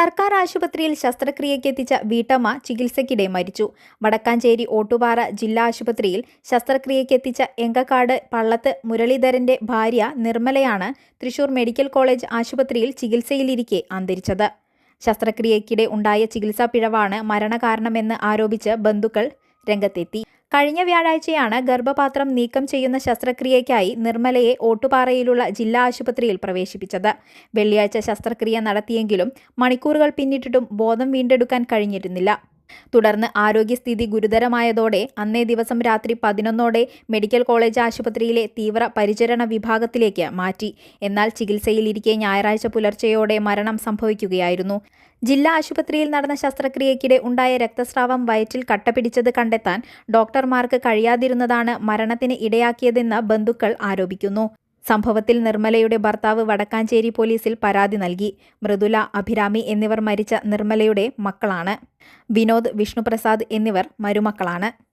സർക്കാർ ആശുപത്രിയിൽ ശസ്ത്രക്രിയയ്ക്ക് എത്തിച്ച വീട്ടമ്മ ചികിത്സയ്ക്കിടെ മരിച്ചു. വടക്കാഞ്ചേരി ഓട്ടുപാറ ജില്ലാ ആശുപത്രിയിൽ ശസ്ത്രക്രിയയ്ക്ക് എത്തിച്ച എങ്കക്കാട് പള്ളത്ത് മുരളീധരന്റെ ഭാര്യ നിർമ്മലയാണ് തൃശൂർ മെഡിക്കൽ കോളേജ് ആശുപത്രിയിൽ ചികിത്സയിലിരിക്കെ അന്തരിച്ചത്. ശസ്ത്രക്രിയയ്ക്കിടെ ഉണ്ടായ ചികിത്സാ പിഴവാണ് മരണകാരണമെന്ന് ആരോപിച്ച് ബന്ധുക്കൾ രംഗത്തെത്തി. കഴിഞ്ഞ വ്യാഴാഴ്ചയാണ് ഗർഭപാത്രം നീക്കം ചെയ്യുന്ന ശസ്ത്രക്രിയയ്ക്കായി നിർമ്മലയെ ഓട്ടുപാറയിലുള്ള ജില്ലാ ആശുപത്രിയിൽ പ്രവേശിപ്പിച്ചത്. വെള്ളിയാഴ്ച ശസ്ത്രക്രിയ നടത്തിയെങ്കിലും മണിക്കൂറുകൾ പിന്നിട്ടിട്ടും ബോധം വീണ്ടെടുക്കാൻ കഴിഞ്ഞിരുന്നില്ല. തുടർന്ന് ആരോഗ്യസ്ഥിതി ഗുരുതരമായതോടെ അന്നേ ദിവസം രാത്രി പതിനൊന്നോടെ മെഡിക്കൽ കോളേജ് ആശുപത്രിയിലെ തീവ്ര പരിചരണ വിഭാഗത്തിലേക്ക് മാറ്റി. എന്നാൽ ചികിത്സയിലിരിക്കെ ഞായറാഴ്ച പുലർച്ചെയോടെ മരണം സംഭവിക്കുകയായിരുന്നു. ജില്ലാ ആശുപത്രിയിൽ നടന്ന ശസ്ത്രക്രിയയ്ക്കിടെ ഉണ്ടായ രക്തസ്രാവം വയറ്റിൽ കട്ടപിടിച്ചത് കണ്ടെത്താൻ ഡോക്ടർമാർക്ക് കഴിയാതിരുന്നതാണ് മരണത്തിന് ഇടയാക്കിയതെന്ന് ബന്ധുക്കൾ ആരോപിക്കുന്നു. സംഭവത്തിൽ നിർമ്മലയുടെ ഭർത്താവ് വടക്കാഞ്ചേരി പോലീസിൽ പരാതി നൽകി. മൃദുല അഭിരാമി എന്നിവർ മരിച്ച നിർമ്മലയുടെ മക്കളാണ്. വിനോദ് വിഷ്ണുപ്രസാദ് എന്നിവർ മരുമക്കളാണ്.